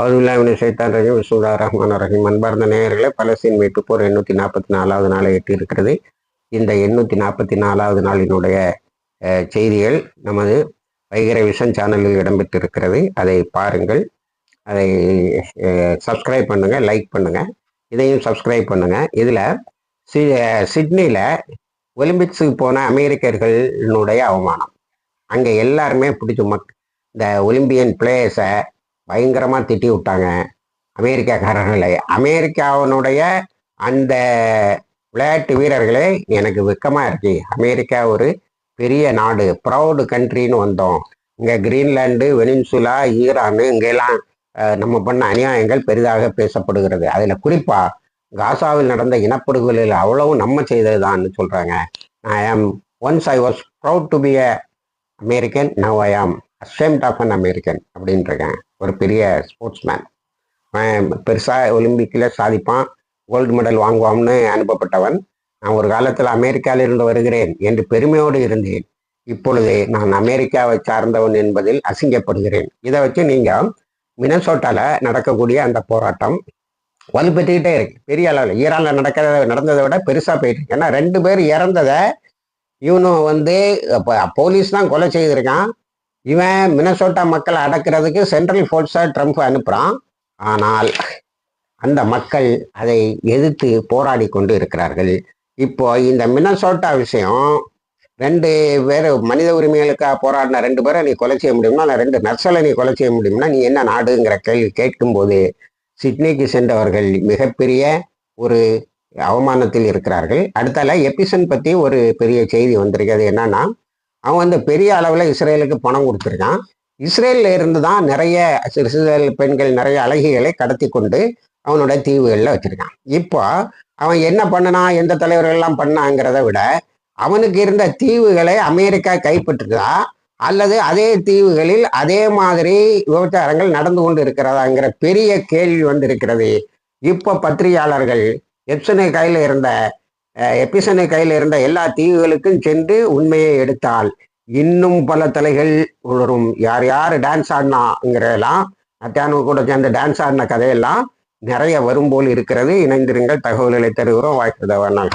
அவுதுல்லாவின் சைத்தான் ரஹீம் விசுல்லா ரஹ்மான் ரஹீம் அன்பார்ந்த நேயர்களே பலஸ்தீன் மீட்பு போர் எண்ணூற்றி நாற்பத்தி நாலாவது நாளை எட்டியிருக்கிறது. இந்த எண்ணூற்றி நாற்பத்தி நாலாவது நாளினுடைய செய்திகள் நமது வைகர விஷன் சேனலில் இடம்பெற்றிருக்கிறது. அதை பாருங்கள். அதை சப்ஸ்கிரைப் பண்ணுங்கள் லைக் பண்ணுங்கள் இதையும் சப்ஸ்கிரைப் பண்ணுங்கள் இதில் சி சிட்னியில் ஒலிம்பிக்ஸுக்கு போன அமெரிக்கர்களுடைய அவமானம். அங்கே எல்லாருமே பிடிச்ச மக் இந்த ஒலிம்பியன் பிளேயர்ஸை பயங்கரமாக திட்டி விட்டாங்க. அமெரிக்காக்காரர்களை. அமெரிக்காவினுடைய அந்த விளையாட்டு வீரர்களே எனக்கு வெக்கமாக இருக்கு. அமெரிக்கா ஒரு பெரிய நாடு ப்ரௌடு கண்ட்ரின்னு வந்தோம். இங்கே கிரீன்லாண்டு வெனின்சுலா ஈரானு இங்கெல்லாம் நம்ம பண்ண அநியாயங்கள் பெரிதாக பேசப்படுகிறது. அதில் குறிப்பாக காசாவில் நடந்த இனப்படுகொலையில் அவ்வளவும் நம்ம செய்ததுதான்னு சொல்கிறாங்க I am once I was proud to be a American now I am ashamed of an American அப்படின்ட்டுருக்கேன் ஒரு பெரிய ஸ்போர்ட்ஸ்மேன் அவன் பெருசாக ஒலிம்பிக்கில் சாதிப்பான். Gold medal வாங்குவான்னு அனுப்பப்பட்டவன். நான் ஒரு காலத்தில் அமெரிக்காவில் இருந்து வருகிறேன் என்று பெருமையோடு இருந்தேன். இப்பொழுது நான் அமெரிக்காவை சார்ந்தவன் என்பதில் அசிங்கப்படுகிறேன். இதை வச்சு நீங்கள் மினசோட்டால நடக்கக்கூடிய அந்த போராட்டம் வலுப்பெற்றுக்கிட்டே இருக்கு. பெரிய அளவில். ஈரானில் நடக்கிறத நடந்ததை விட பெருசாக போயிட்டு இருக்கு. ஏன்னா ரெண்டு பேர் இறந்ததை இவனும் வந்து போலீஸ் தான் கொலை செய்திருக்கான். இவன் மினசோட்டா மக்களை அடக்கிறதுக்கு சென்ட்ரல் ஃபோர்ஸாக ட்ரம்ப் அனுப்புகிறான் ஆனால் அந்த மக்கள் அதை எதிர்த்து போராடி கொண்டு இருக்கிறார்கள். இப்போ இந்த மினசோட்டா விஷயம் ரெண்டு பேர் மனித உரிமைகளுக்காக போராடின ரெண்டு பேரை நீ கொலை செய்ய முடியும்னா இல்லை ரெண்டு நர்சலை நீ கொலை செய்ய முடியும்னா நீ என்ன நாடுங்கிற கேள்வி கேட்கும்போது சிட்னிக்கு சென்றவர்கள் மிகப்பெரிய ஒரு அவமானத்தில் இருக்கிறார்கள். அடுத்தால எபிசன் பற்றி ஒரு பெரிய செய்தி வந்திருக்கு அது என்னன்னா அவன் வந்து பெரிய அளவில் இஸ்ரேலுக்கு பணம் கொடுத்துருக்கான். இஸ்ரேலில் இருந்து தான் நிறைய சிறுசிதல் பெண்கள் நிறைய அழகிகளை கடத்தி கொண்டு அவனோட தீவுகளில் வச்சுருக்கான். இப்போ அவன் என்ன பண்ணனா எந்த தலைவர்கள் எல்லாம் பண்ணாங்கிறத விட அவனுக்கு இருந்த தீவுகளை அமெரிக்கா கைப்பற்றுதா அல்லது அதே தீவுகளில் அதே மாதிரி விபச்சாரங்கள் நடந்து கொண்டு இருக்கிறதாங்கிற பெரிய கேள்வி வந்திருக்கிறது. இப்போ பத்திரிகையாளர்கள் எப்சனு கையில் இருந்த எபிசனை கையில் இருந்த எல்லா தீவுகளுக்கும் சென்று உண்மையை எடுத்தால் இன்னும் பல தலைகள் உளரும் யார் யார் டான்ஸ் ஆடினாங்கிறதெல்லாம் நத்தியானு கூட சேர்ந்து டான்ஸ் ஆடின கதையெல்லாம் நிறைய வரும் போல் இருக்கிறது. இணைந்திருங்கள். தகவல்களை தருகிறோம் வாய்ப்பு தவறான